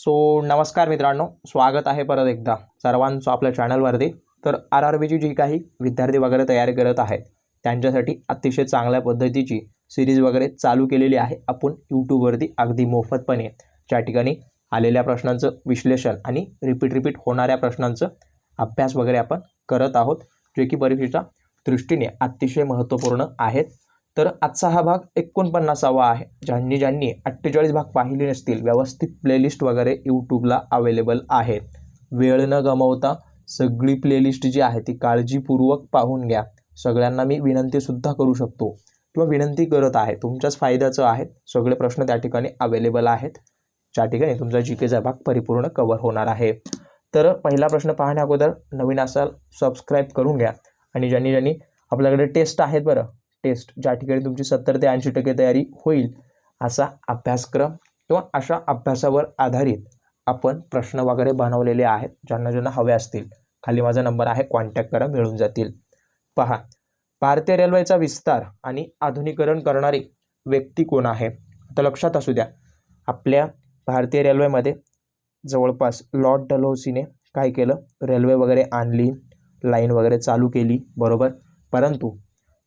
So नमस्कार मित्रांनो स्वागत आहे परत एकदा सर्वांचं आपल्या चॅनलवरती. तर आर आर बीची जी काही विद्यार्थी वगैरे तयारी करत आहेत त्यांच्यासाठी अतिशय चांगल्या पद्धतीची सिरीज वगैरे चालू केलेली आहे. आपण यूट्यूबवरती अगदी मोफतपणे ज्या ठिकाणी आलेल्या प्रश्नांचं विश्लेषण आणि रिपीट रिपीट होणाऱ्या प्रश्नांचं अभ्यास वगैरे आपण करत आहोत जे की परीक्षेच्या दृष्टीने अतिशय महत्त्वपूर्ण आहेत. तर आजचा हा भाग एकोणपन्नासावा आहे. ज्यांनी ज्यांनी अठ्ठेचाळीस भाग पाहिले नसतील व्यवस्थित प्लेलिस्ट वगैरे यूट्यूबला अवेलेबल आहेत. वेळ न गमावता सगळी प्लेलिस्ट जी आहे ती काळजीपूर्वक पाहून घ्या. सगळ्यांना मी विनंतीसुद्धा करू शकतो. किंवा विनंती करत आहे तुमच्याच फायद्याचं आहे. सगळे प्रश्न त्या ठिकाणी अवेलेबल आहेत. ज्या ठिकाणी तुमचा जी केचा भाग परिपूर्ण कवर होणार आहे. तर पहिला प्रश्न पाहण्या अगोदर नवीन असाल सबस्क्राईब करून घ्या. आणि ज्यांनी ज्यांनी आपल्याकडे टेस्ट आहेत बरं टेस्ट ज्या ठिकाणी तुमची सत्तर ते ऐंशी टक्के तयारी होईल असा अभ्यासक्रम किंवा अशा अभ्यासावर आधारित आपण प्रश्न वगैरे बनवलेले आहेत ज्यांना ज्यांना हवे असतील. खाली माझा नंबर आहे कॉन्टॅक्ट करा मिळून जातील. पहा भारतीय रेल्वेचा विस्तार आणि आधुनिकरण करणारी व्यक्ती कोण आहे? आता लक्षात असू द्या आपल्या भारतीय रेल्वेमध्ये जवळपास लॉर्ड डलहौसीने काय केलं? रेल्वे वगैरे आणली लाईन वगैरे चालू केली बरोबर? परंतु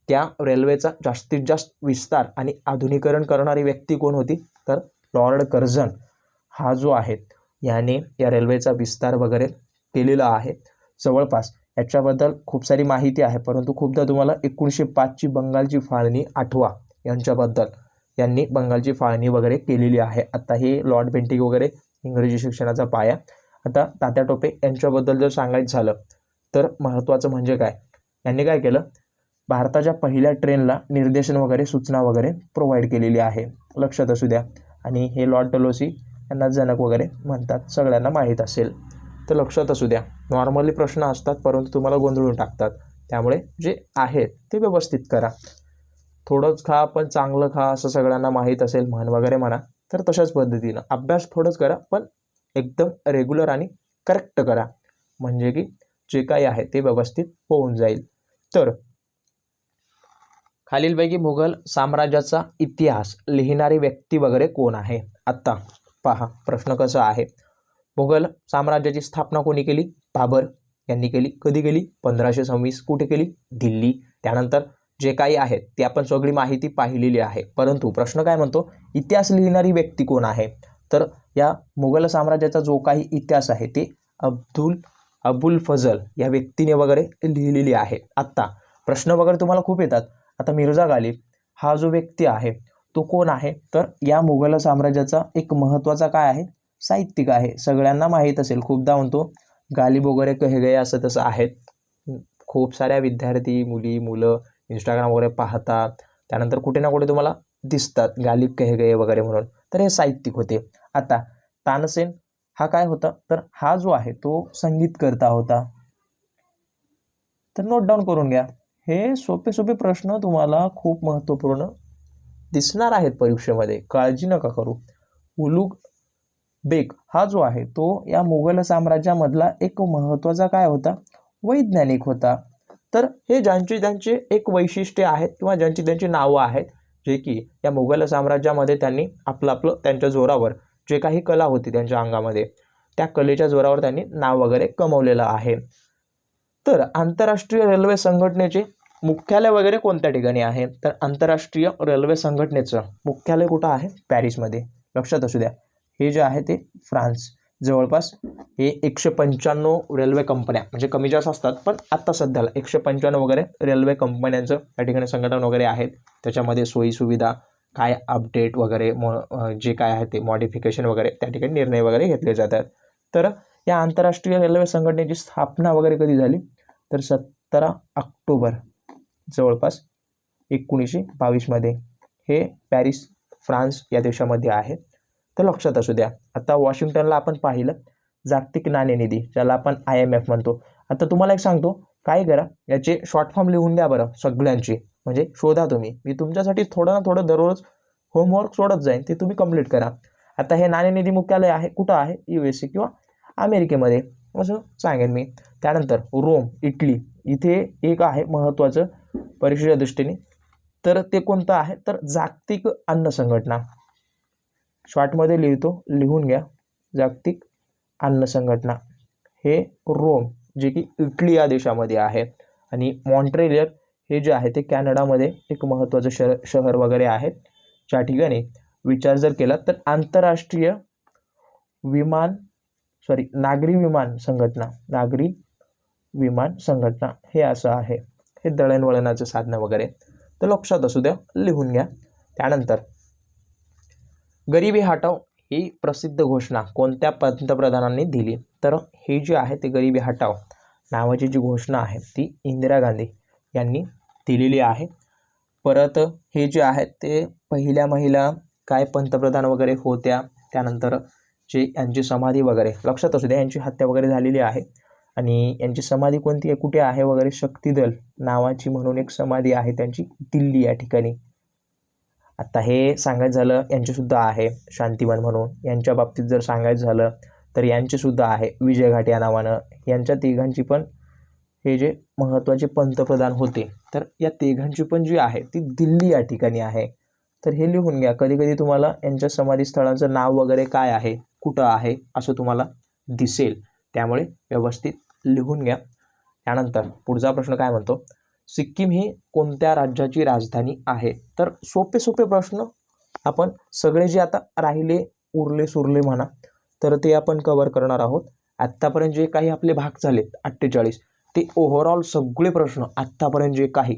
त्या रेल्वेचा जास्तीत जास्त विस्तार आणि आधुनिकरण करणारी व्यक्ती कोण होती? तर लॉर्ड कर्झन. हा जो आहे याने या रेल्वेचा विस्तार वगैरे केलेला आहे. जवळपास याच्याबद्दल खूप सारी माहिती आहे परंतु खूपदा तुम्हाला एकोणीसशे पाचची बंगालची फाळणी आठवा यांच्याबद्दल. यांनी बंगालची फाळणी वगैरे केलेली आहे. आता हे लॉर्ड बेंटिक वगैरे इंग्रजी शिक्षणाचा पाया. आता तात्या टोपे यांच्याबद्दल जर सांगायचं झालं तर महत्त्वाचं म्हणजे काय? यांनी काय केलं? भारताच्या पहिल्या ट्रेनला निर्देशन वगैरे सूचना वगैरे प्रोव्हाइड केलेली आहे. लक्षात असू द्या. आणि हे लॉर्ड डलोसी यांना जनक वगैरे म्हणतात. सगळ्यांना माहीत असेल. तर लक्षात असू द्या. नॉर्मली प्रश्न असतात परंतु तुम्हाला गोंधळून टाकतात. त्यामुळे जे आहेत ते व्यवस्थित करा. थोडंच खा पण चांगलं खा असं सगळ्यांना माहीत असेल म्हण वगैरे म्हणा तर तशाच पद्धतीनं. अभ्यास थोडंच करा पण एकदम रेग्युलर आणि करेक्ट करा. म्हणजे की जे काही आहे ते व्यवस्थित होऊन जाईल. तर खालीलपैकी मुघल साम्राज्याचा इतिहास लिहिणारी व्यक्ती वगैरे कोण आहे? आत्ता पहा प्रश्न कसा आहे? मुघल साम्राज्याची स्थापना कोणी केली? बाबर यांनी केली. कधी केली? पंधराशे सव्वीस. कुठे केली? दिल्ली. त्यानंतर जे काही आहे ते आपण सगळी माहिती पाहिलेली आहे. परंतु प्रश्न काय म्हणतो? इतिहास लिहिणारी व्यक्ती कोण आहे? तर या मुघल साम्राज्याचा जो काही इतिहास आहे ते अब्दुल अबुल फजल या व्यक्तीने वगैरे लिहिलेली आहे. आत्ता प्रश्न वगैरे तुम्हाला खूप येतात. आता मिर्झा गालिब हा जो व्यक्ती आहे तो कोण आहे? तर या मुघल साम्राज्याचा एक महत्त्वाचा काय आहे? साहित्यिक आहे. सगळ्यांना माहीत असेल. खूपदा म्हणतो गालिब वगैरे कहे गए असं तसं आहेत. खूप साऱ्या विद्यार्थी मुली मुलं इंस्टाग्राम वगैरे पाहतात. त्यानंतर कुठे ना कुठे तुम्हाला दिसतात गालिब कहे गए वगैरे म्हणून. तर हे साहित्यिक होते. आता तानसेन हा काय होता? तर हा जो आहे तो संगीतकर्ता होता. तर नोट डाऊन करून घ्या. हे सोपे सोपे प्रश्न तुम्हाला खूप महत्त्वपूर्ण दिसणार आहेत परीक्षेमध्ये. काळजी नका करू. उलुग बेग हा जो आहे तो या मुघल साम्राज्यामधला एक महत्त्वाचा काय होता? वैज्ञानिक होता. तर हे ज्यांचे त्यांचे एक वैशिष्ट्य आहेत किंवा ज्यांची त्यांची नावं आहेत जे की या मुघल साम्राज्यामध्ये त्यांनी आपलं आपलं त्यांच्या जोरावर जे काही कला होती त्यांच्या अंगामध्ये त्या कलेच्या जोरावर त्यांनी नाव वगैरे कमवलेलं आहे. तर आंतरराष्ट्रीय रेल्वे संघटनेचे मुख्यालय वगैरे कोणत्या ठिकाणी आहे? तर आंतरराष्ट्रीय रेल्वे संघटनेचं मुख्यालय कुठं आहे? पॅरिसमध्ये. लक्षात असू द्या. हे जे आहे ते फ्रान्स. जवळपास हे एकशे पंच्याण्णव रेल्वे कंपन्या म्हणजे कमी जास्त असतात पण आत्ता सध्याला एकशे पंच्याण्णव वगैरे रेल्वे कंपन्यांचं त्या ठिकाणी संघटन वगैरे आहेत. त्याच्यामध्ये सोयीसुविधा काय अपडेट वगैरे मो जे काय आहे ते मॉडिफिकेशन वगैरे त्या ठिकाणी निर्णय वगैरे घेतले जातात. तर या आंतरराष्ट्रीय रेल्वे संघटनेची स्थापना वगैरे कधी झाली? तर सतरा ऑक्टोबर जवळपास एकोणीसशे बावीसमध्ये हे पॅरिस फ्रान्स या देशामध्ये आहे. तर लक्षात असू द्या आता वॉशिंग्टनला आपण पाहिलं जागतिक नाणेनिधी ज्याला आपण आय एम एफ म्हणतो. आता तुम्हाला एक सांगतो काय करा याचे शॉर्ट फॉर्म लिहून द्या बरं सगळ्यांची. म्हणजे शोधा तुम्ही. मी तुमच्यासाठी थोडं ना थोडं दररोज होमवर्क सोडत जाईन ते तुम्ही कंप्लीट करा. आता हे नाणेनिधी मुख्यालय आहे कुठं आहे? यू एस ए किंवा अमेरिकेमध्ये. असं सांगेन मी. त्यानंतर रोम इटली इथे एक आहे महत्त्वाचं परीक्षेच्या दृष्टीने. तर ते कोणतं आहे? तर जागतिक अन्न संघटना. शॉर्टमध्ये लिहितो लिहून घ्या. जागतिक अन्न संघटना. हे रोम जे की इटली या देशामध्ये आहे. आणि मॉन्ट्रेलियर हे जे आहे ते कॅनडामध्ये एक महत्त्वाचं शहर शहर वगैरे आहे. ज्या ठिकाणी विचार जर केला तर आंतरराष्ट्रीय विमान सॉरी नागरी विमान संघटना नागरी विमान संघटना हे असं आहे. हे दळणवळणाचं साधनं वगैरे. तर लक्षात असू द्या लिहून घ्या. त्यानंतर गरिबी हटाव ही प्रसिद्ध घोषणा कोणत्या पंतप्रधानांनी दिली? तर ही जी आहे ते गरिबी हटाव नावाची जी घोषणा आहे ती इंदिरा गांधी यांनी दिलेली आहे. परत हे जे आहेत ते पहिल्या महिला काय पंतप्रधान वगैरे होत्या त्यानंतर जे यांची समाधी वगैरे लक्षात असू द्या यांची हत्या वगैरे झालेली आहे. आणि यांची समाधी कोणती आहे कुठे आहे वगैरे शक्तिदल नावाची म्हणून एक समाधी आहे त्यांची दिल्ली या ठिकाणी. आता हे सांगायचं झालं यांचेसुद्धा आहे शांतिवन म्हणून. यांच्या बाबतीत जर सांगायचं झालं तर यांचेसुद्धा आहे विजय घाट या नावानं. यांच्या तिघांची पण हे जे महत्त्वाचे पंतप्रधान होते तर या तिघांची पण जी आहे ती दिल्ली या ठिकाणी आहे. तर हे लिहून घ्या कधी कधी तुम्हाला यांच्या समाधीस्थळांचं नाव वगैरे काय आहे? कुठं आहे असं तुम्हाला दिसेल. त्यामुळे व्यवस्थित लिहून घ्या. त्यानंतर पुढचा प्रश्न काय म्हणतो? सिक्कीम ही कोणत्या राज्याची राजधानी आहे? तर सोपे सोपे प्रश्न आपण सगळे जे आता राहिले उरले सुरले म्हणा तर ते आपण कवर करणार आहोत. आत्तापर्यंत जे काही आपले भाग झालेत अठ्ठेचाळीस ते ओव्हरऑल सगळे प्रश्न आत्तापर्यंत जे काही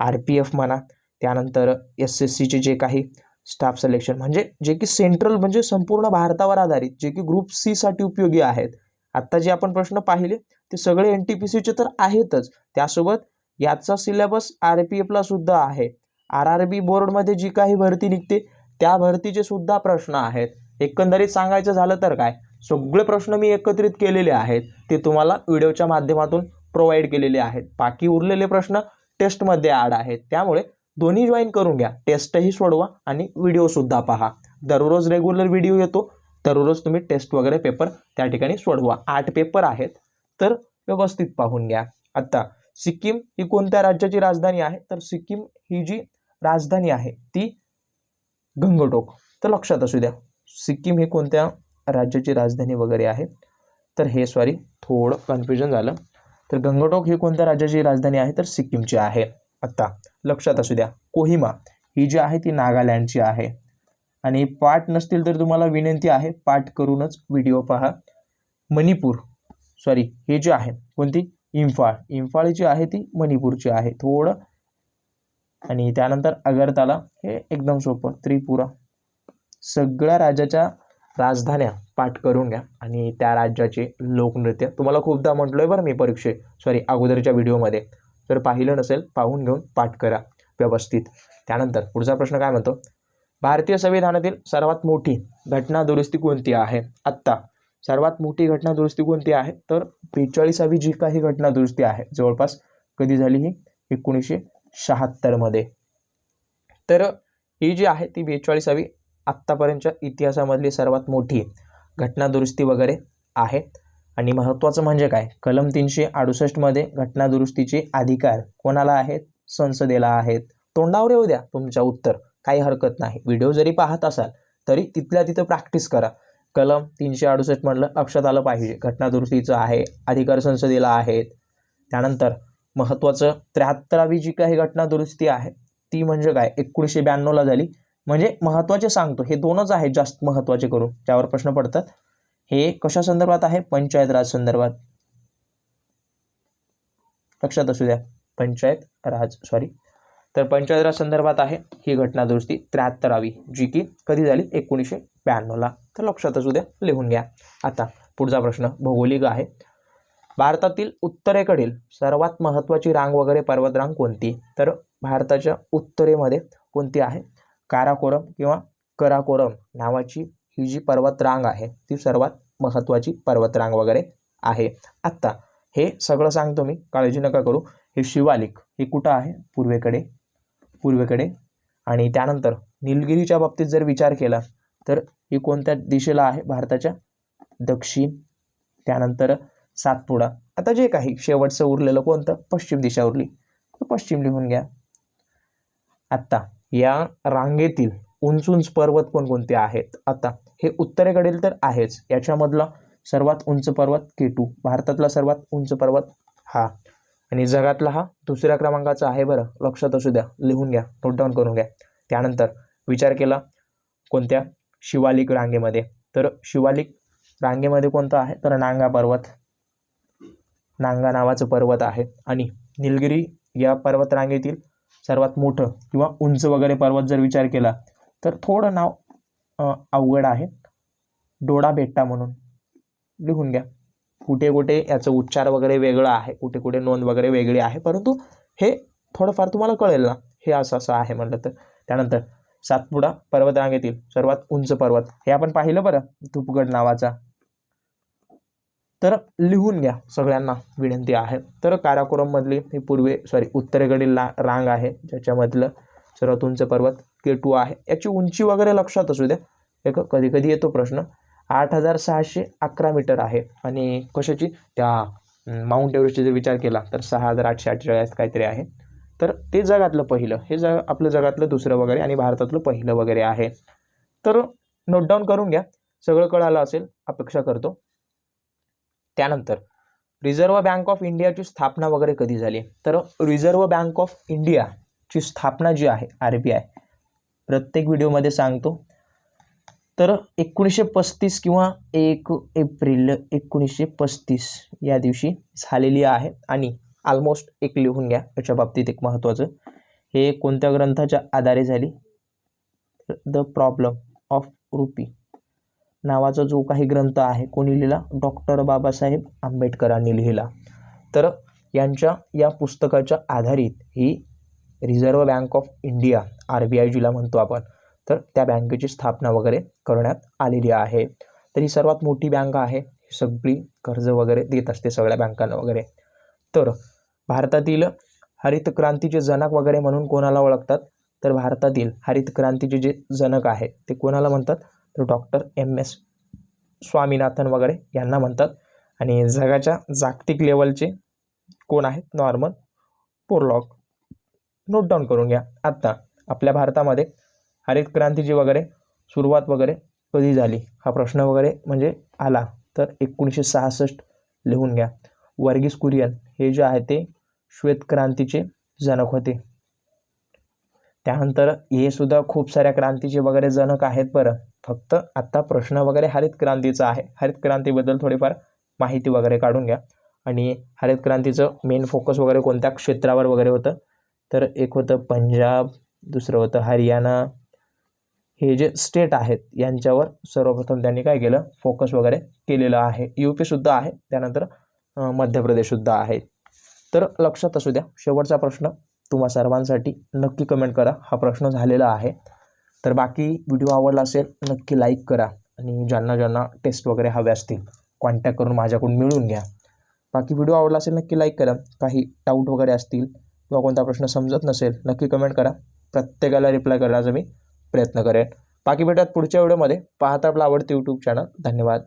आर पी एफ म्हणा त्यानंतर एस एस सीचे जे काही स्टाफ सिलेक्शन म्हणजे जे की सेंट्रल म्हणजे संपूर्ण भारतावर आधारित जे की ग्रुप सीसाठी उपयोगी आहेत. आत्ता जे आपण प्रश्न पाहिले ते सगळे एन टी पी सीचे तर आहेतच. त्यासोबत याचा सिलेबस आर पी एफला सुद्धा आहे. आर आर बी बोर्डमध्ये जी काही भरती निघते त्या भरतीचे सुद्धा प्रश्न आहेत. एकंदरीत सांगायचं झालं तर काय? सगळे प्रश्न मी एकत्रित केलेले आहेत. ते तुम्हाला व्हिडिओच्या माध्यमातून प्रोव्हाइड केलेले आहेत. बाकी उरलेले प्रश्न टेस्टमध्ये ॲड आहेत. त्यामुळे दोन्ही जॉईन करून घ्या. टेस्टही सोडवा आणि व्हिडिओसुद्धा पहा. दररोज रेग्युलर व्हिडिओ येतो. दररोज तुम्ही टेस्ट वगैरे पेपर त्या ठिकाणी सोडवा. आठ पेपर आहेत तर व्यवस्थित पाहून घ्या. आत्ता सिक्कीम ही कोणत्या राज्याची राजधानी आहे? तर सिक्कीम ही जी राजधानी आहे ती गंगटोक. तर लक्षात असू द्या सिक्कीम ही कोणत्या राज्याची राजधानी वगैरे आहे? तर हे सॉरी थोडं कन्फ्युजन झालं. तर गंगटोक ही कोणत्या राज्याची राजधानी आहे? तर सिक्कीमची आहे. आत्ता लक्षात असू द्या. कोहिमा ही जी आहे ती नागालँडची आहे. आणि पाठ नसतील तर तुम्हाला विनंती आहे पाठ करूनच व्हिडिओ पहा. मणिपूर सॉरी हे जे आहे कोणती? इम्फाळ. इम्फाळ जी आहे ती मणिपूरची आहे थोडं. आणि त्यानंतर अगरताला हे एकदम सोपं. त्रिपुरा. सगळ्या राज्याच्या राजधान्या पाठ करून घ्या. आणि त्या राज्याचे लोकनृत्य. तुम्हाला खूपदा म्हटलं आहे बरं मी परीक्षे सॉरी अगोदरच्या व्हिडिओमध्ये जर पाहिलं नसेल पाहून घेऊन पाठ करा व्यवस्थित. त्यानंतर पुढचा प्रश्न काय म्हणतो? भारतीय संविधानातील सर्वात मोठी घटना दुरुस्ती कोणती आहे? आत्ता. सर्वात मोठी घटना दुरुस्ती कोणती आहे? तर बेचाळीसावी जी काही घटना दुरुस्ती आहे जवळपास कधी झाली ही? एकोणीसशे शहात्तरमध्ये तर ही जी आहे ती बेचाळीसावी आत्तापर्यंतच्या इतिहासामधली सर्वात मोठी घटना दुरुस्ती वगैरे आहे. आणि महत्त्वाचं म्हणजे काय? कलम तीनशे अडुसष्टमध्ये घटना दुरुस्तीचे अधिकार कोणाला आहेत? संसदेला आहेत. तोंडावर येऊ द्या तुमच्या उत्तर. काही हरकत नाही. व्हिडिओ जरी पाहत असाल तरी तिथल्या तिथं प्रॅक्टिस करा. कलम तीनशे अडुसष्ट म्हटलं लक्षात आलं पाहिजे. घटना दुरुस्तीचं आहे अधिकार संसदेला आहेत. त्यानंतर महत्त्वाचं त्र्याहत्तरावी जी काही घटना दुरुस्ती आहे ती म्हणजे काय? एकोणीसशे ब्याण्णवला झाली. म्हणजे महत्त्वाचे सांगतो. हे दोनच आहेत जास्त महत्त्वाचे करून. त्यावर प्रश्न पडतात. हे कशा संदर्भात आहे? पंचायत राज संदर्भात. लक्षात असू द्या. पंचायत राज सॉरी तर पंचायत राज संदर्भात आहे ही घटना दुरुस्ती त्र्याहत्तरावी जी की कधी झाली? एकोणीसशे ब्याण्णवला तर लक्षात असू द्या लिहून घ्या. आता पुढचा प्रश्न भौगोलिक आहे. भारतातील उत्तरेकडील सर्वात महत्त्वाची रांग वगैरे पर्वतरांग कोणती? तर भारताच्या उत्तरेमध्ये कोणती आहे? काराकोरम किंवा कराकोरम नावाची ही जी पर्वतरांग आहे ती सर्वात महत्त्वाची पर्वतरांग वगैरे आहे. आत्ता हे सगळं सांगतो मी काळजी नका करू. हे शिवालिक हे कुठं आहे? पूर्वेकडे पूर्वेकडे. आणि त्यानंतर निलगिरीच्या बाबतीत जर विचार केला तर ही कोणत्या दिशेला आहे? भारताच्या दक्षिण त्यानंतर सातपुडा. आता जे काही शेवटचं उरलेलं कोणतं? पश्चिम दिशा उरली. तर पश्चिम लिहून घ्या. आत्ता या रांगेतील उंच उंच पर्वत कोणकोणते आहेत? आता हे उत्तरेकडील तर आहेच. याच्यामधला सर्वात उंच पर्वत केटू भारतातला सर्वात उंच पर्वत हा. आणि जगातला हा दुसऱ्या क्रमांकाचा आहे बरं. लक्षात असू द्या. लिहून घ्या. नोट डाऊन करून घ्या. त्यानंतर विचार केला कोणत्या शिवालिक रांगेमध्ये? तर शिवालिक रांगेमध्ये कोणतं आहे? तर नांगा पर्वत. नांगा नावाचं पर्वत आहे. आणि निलगिरी या पर्वत रांगेतील सर्वात मोठं किंवा उंच वगैरे पर्वत जर विचार केला तर थोडं नाव अवघड आहे डोडा बेट्टा म्हणून. लिहून घ्या. कुठे कुठे याचं उच्चार वगैरे वेगळं आहे. कुठे कुठे नोंद वगैरे वेगळी आहे. परंतु हे थोडंफार तुम्हाला कळेल ना. हे असं असं आहे म्हटलं तर. त्यानंतर सातपुडा पर्वतरांगेतील सर्वात उंच पर्वत. हे आपण पाहिलं बरं. धुपगड नावाचा. तर लिहून घ्या. सगळ्यांना विनंती आहे. तर काराकोरममधली ही पूर्वे सॉरी उत्तरेकडील ला रांग आहे. ज्याच्यामधलं सर्वात उंच पर्वत केटू आहे. याची उंची वगैरे लक्षात असू द्या. एक कधी कधी येतो प्रश्न. आठ हजार सहाशे अकरा मीटर आहे. आणि कशाची? त्या माउंट एव्हरेस्टचा जर विचार केला तर सहा हजार आठशे अठ्ठेचाळीस काहीतरी आहे. तर ते जगातलं पहिलं. हे जग आपलं जगातलं दुसरं वगैरे आणि भारतातलं पहिलं वगैरे आहे. तर नोट डाऊन करून घ्या. सगळं कळालं असेल अपेक्षा करतो. त्यानंतर रिझर्व्ह बँक ऑफ इंडियाची स्थापना वगैरे कधी झाली? तर रिझर्व्ह बँक ऑफ इंडिया ची स्थापना जी आहे आर बी आय प्रत्येक व्हिडिओमध्ये सांगतो. तर एकोणीसशे पस्तीस किंवा एक एप्रिल एकोणीसशे पस्तीस या दिवशी झालेली आहे आणि ऑलमोस्ट एक लिहून घ्या याच्या बाबतीत एक महत्त्वाचं. हे कोणत्या ग्रंथाच्या आधारे झाली? द प्रॉब्लम ऑफ रुपी नावाचा जो काही ग्रंथ आहे कोणी लिहिला? डॉक्टर बाबासाहेब आंबेडकरांनी लिहिला. तर यांच्या या पुस्तकाच्या आधारित ही reserve bank of India R B I जीला म्हणतो आपण. तर त्या बँकेची स्थापना वगैरे करण्यात आलेली आहे. तर ही सर्वात मोठी बँक आहे. ही सगळी कर्ज वगैरे देत असते सगळ्या बँकांना वगैरे. तर भारतातील हरित क्रांतीचे जनक वगैरे म्हणून कोणाला ओळखतात? तर भारतातील हरित क्रांतीचे जे जनक आहे ते कोणाला म्हणतात? तर डॉक्टर एम एस स्वामीनाथन वगैरे यांना म्हणतात. आणि जगाच्या जागतिक लेवलचे कोण आहेत? नॉर्मल पोरलॉग नोट डाऊन करून घ्या. आत्ता आपल्या भारतामध्ये हरित क्रांतीची वगैरे सुरुवात वगैरे कधी झाली? हा प्रश्न वगैरे म्हणजे आला तर एकोणीसशे सहासष्ट लिहून घ्या. वर्गीस कुरियन हे जे आहे ते श्वेत क्रांतीचे जनक होते. त्यानंतर हे सुद्धा खूप साऱ्या क्रांतीचे वगैरे जनक आहेत बरं. फक्त आत्ता प्रश्न वगैरे हरित क्रांतीचा आहे. हरित क्रांतीबद्दल थोडीफार माहिती वगैरे काढून घ्या. आणि हरित क्रांतीचं मेन फोकस वगैरे कोणत्या क्षेत्रावर वगैरे होतं? तर एक होतं पंजाब दुसरं होतं हरियाणा. हे जे स्टेट आहेत यांच्यावर सर्वप्रथम त्यांनी काय केलं? फोकस वगैरे केलेलं आहे. यू पीसुद्धा आहे त्यानंतर मध्य प्रदेशसुद्धा आहे. तर लक्षात असू द्या शेवटचा प्रश्न तुम्हा सर्वांसाठी. नक्की कमेंट करा हा प्रश्न झालेला आहे. तर बाकी व्हिडिओ आवडला असेल नक्की लाईक करा. आणि ज्यांना ज्यांना टेस्ट वगैरे हवे असतील कॉन्टॅक्ट करून माझ्याकडून मिळून घ्या. बाकी व्हिडिओ आवडला असेल नक्की लाईक करा. काही डाऊट वगैरे असतील किंवा कोणता प्रश्न समजत नसेल नक्की कमेंट करा. प्रत्येकाला रिप्लाय करण्याचा मी प्रयत्न करेन. बाकी भेटत पुढच्या व्हिडिओमध्ये पाहता आपला आवडते यूट्यूब चॅनल धन्यवाद.